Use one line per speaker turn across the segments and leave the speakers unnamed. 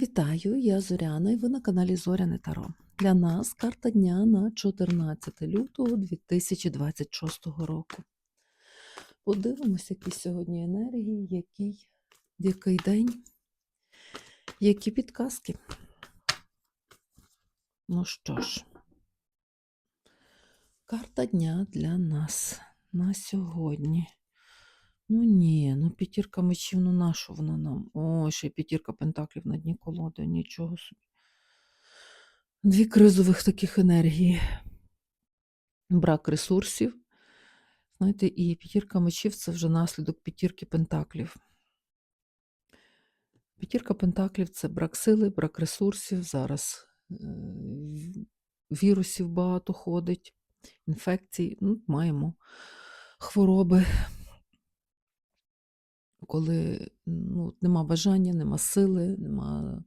Вітаю, я Зоряна і ви на каналі Зоряне Таро. Для нас карта дня на 14 лютого 2026 року. Подивимося, які сьогодні енергії, який, який день, які підказки. Ну що ж, карта дня для нас на сьогодні. Ну ні, ну п'ятірка мечів, ну нащо вона нам? О, ще й п'ятірка пентаклів на дні колоди, нічого собі. Дві кризових таких енергії. Брак ресурсів. Знаєте, і п'ятірка мечів це вже наслідок п'ятірки пентаклів. П'ятірка пентаклів це брак сили, брак ресурсів. Зараз е, вірусів багато ходить, інфекцій. Ну, маємо хвороби коли ну, нема бажання, нема сили, нема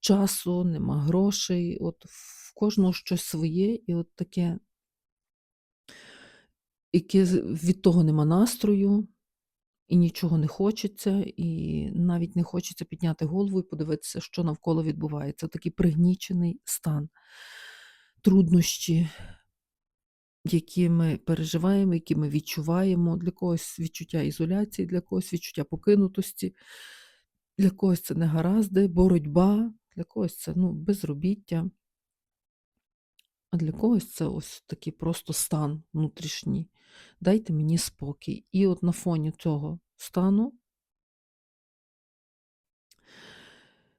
часу, нема грошей. От в кожного щось своє, і от таке, яке від того нема настрою, і нічого не хочеться, і навіть не хочеться підняти голову і подивитися, що навколо відбувається. Такий пригнічений стан, труднощі, які ми переживаємо, які ми відчуваємо. Для когось відчуття ізоляції, для когось відчуття покинутості, для когось це негаразди, боротьба, для когось це ну, безробіття, а для когось це ось такий просто стан внутрішній. Дайте мені спокій. І от на фоні цього стану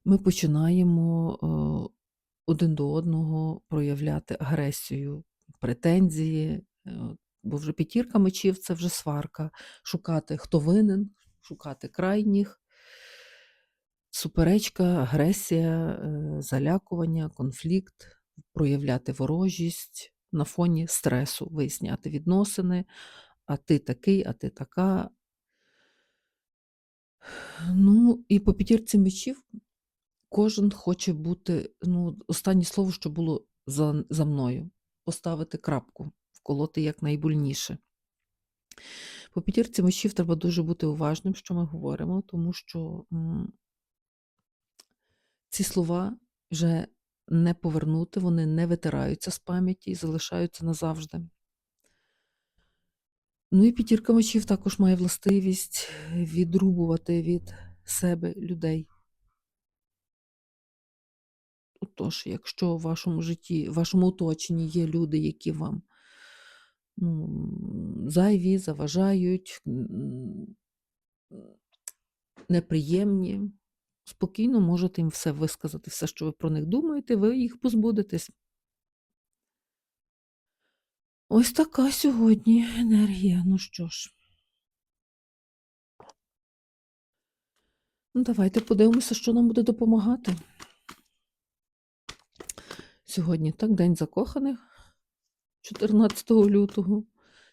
ми починаємо е, один до одного проявляти агресію, претензії, е, бо вже п'ятірка мечів це вже сварка. Шукати, хто винен, шукати крайніх, суперечка, агресія, е, залякування, конфлікт, проявляти ворожість на фоні стресу, виясняти відносини, а ти такий, а ти така. Ну, і по п'ятірці мечів кожен хоче бути, ну, останнє слово, що було за, за мною, поставити крапку, вколоти якнайбольніше. По п'ятірці мечів треба дуже бути уважним, що ми говоримо, тому що ці слова вже не повернути, вони не витираються з пам'яті і залишаються назавжди. Ну і п'ятірка мечів також має властивість відрубувати від себе людей. Отож, якщо в вашому житті, в вашому оточенні є люди, які вам ну, зайві, заважають, неприємні, спокійно можете їм все висказати, все, що ви про них думаєте, ви їх позбудетесь. Ось така сьогодні енергія. Ну що ж. Ну, давайте подивимося, що нам буде допомагати. Сьогодні так, День закоханих, 14 лютого,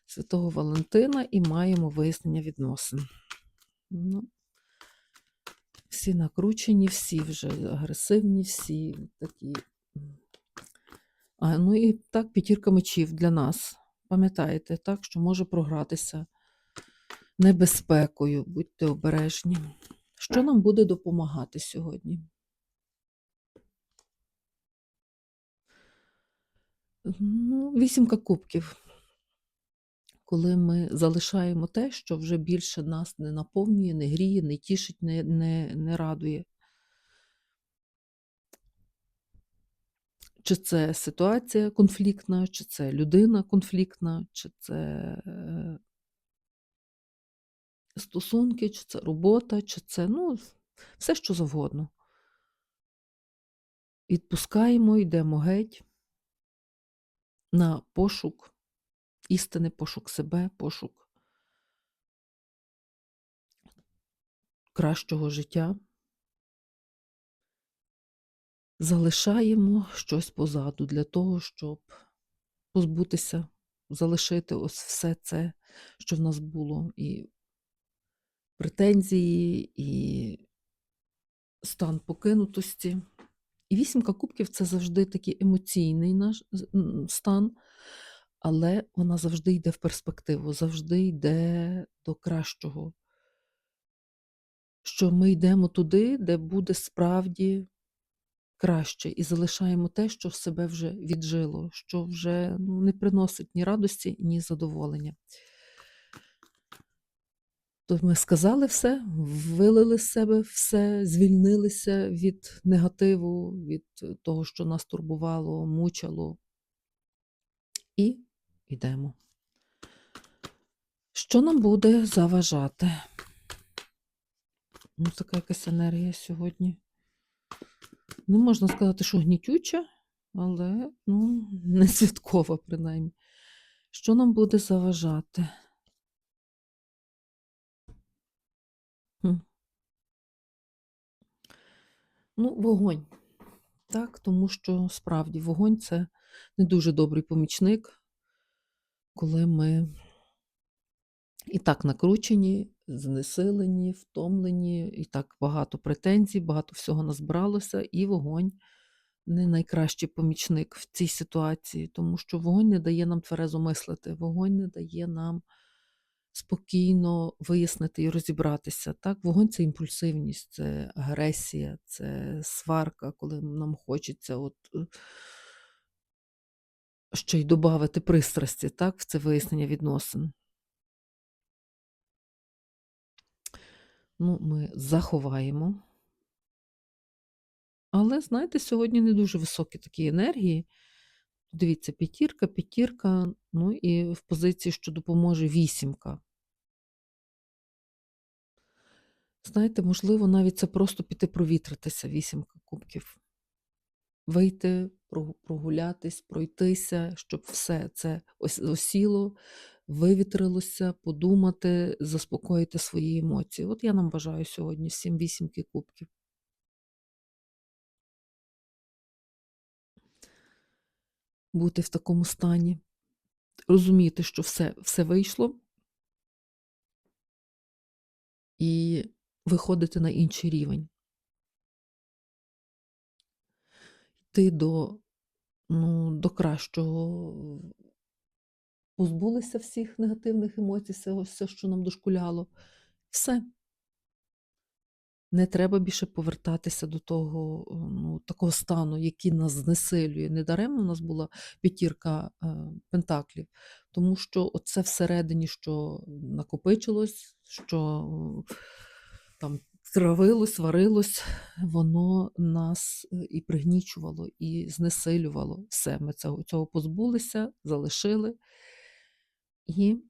Святого Валентина, і маємо вияснення відносин. Ну, всі накручені, всі вже агресивні, всі такі. А, ну і так, п'ятірка мечів для нас. Пам'ятаєте, так, що може програтися небезпекою, будьте обережні. Що нам буде допомагати сьогодні? Ну, вісімка кубків. Коли ми залишаємо те, що вже більше нас не наповнює, не гріє, не тішить, не, не, не радує. Чи це ситуація конфліктна, чи це людина конфліктна, чи це е, стосунки, чи це робота, чи це ну, все що завгодно. Відпускаємо, йдемо геть на пошук істини, пошук себе, пошук кращого життя. Залишаємо щось позаду для того, щоб позбутися, залишити ось все це, що в нас було, і претензії, і стан покинутості. І вісімка кубків це завжди такий емоційний наш стан, але вона завжди йде в перспективу, завжди йде до кращого. Що ми йдемо туди, де буде справді краще і залишаємо те, що в себе вже віджило, що вже ну, не приносить ні радості, ні задоволення. То ми сказали все, вилили з себе все, звільнилися від негативу, від того, що нас турбувало, мучило, і йдемо. Що нам буде заважати? Ну, така якась енергія сьогодні. Не можна сказати, що гнітюча, але ну, не святкова, принаймні. Що нам буде заважати? Ну, вогонь. Так, тому що справді вогонь це не дуже добрий помічник, коли ми і так накручені, знесилені, втомлені, і так багато претензій, багато всього назбиралося, і вогонь не найкращий помічник в цій ситуації, тому що вогонь не дає нам тверезо мислити, вогонь не дає нам спокійно вияснити і розібратися. Так, вогонь це імпульсивність, це агресія, це сварка, коли нам хочеться от. е, ще й додати пристрасті, так, в це вияснення відносин. Ну, ми заховаємо. Але, знаєте, сьогодні не дуже високі такі енергії. Дивіться, п'ятірка, п'ятірка, ну і в позиції, що допоможе вісімка. Знаєте, можливо, навіть це просто піти провітритися, вісімка кубків. Вийти, прогу- прогулятись, пройтися, щоб все це осіло, вивітрилося, подумати, заспокоїти свої емоції. От я нам бажаю сьогодні всім вісімки кубків. Бути в такому стані, розуміти, що все, все вийшло, і виходити на інший рівень. Йти до, ну, до кращого. Позбулися всіх негативних емоцій, все, все, що нам дошкуляло. Все. Не треба більше повертатися до того ну, такого стану, який нас знесилює. Недаремно у нас була п'ятірка е, пентаклів, тому що оце всередині, що накопичилось, що там травилось, варилось, воно нас е, і пригнічувало, і знесилювало. Все, ми цього, цього позбулися, залишили і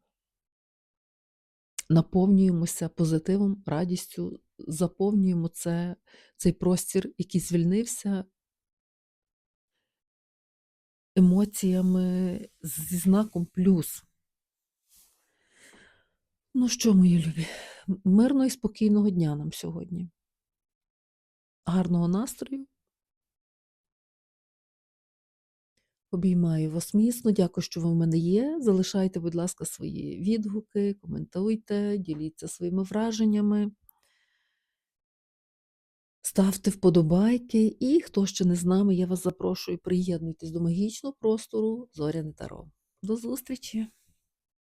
наповнюємося позитивом, радістю, заповнюємо це, цей простір, який звільнився емоціями зі знаком плюс. Ну що, мої любі, мирного і спокійного дня нам сьогодні. Гарного настрою. Обіймаю вас міцно. Дякую, що ви в мене є. Залишайте, будь ласка, свої відгуки, коментуйте, діліться своїми враженнями. Ставте вподобайки, і хто ще не з нами, я вас запрошую, приєднуйтесь до магічного простору Зоряне Таро. До зустрічі!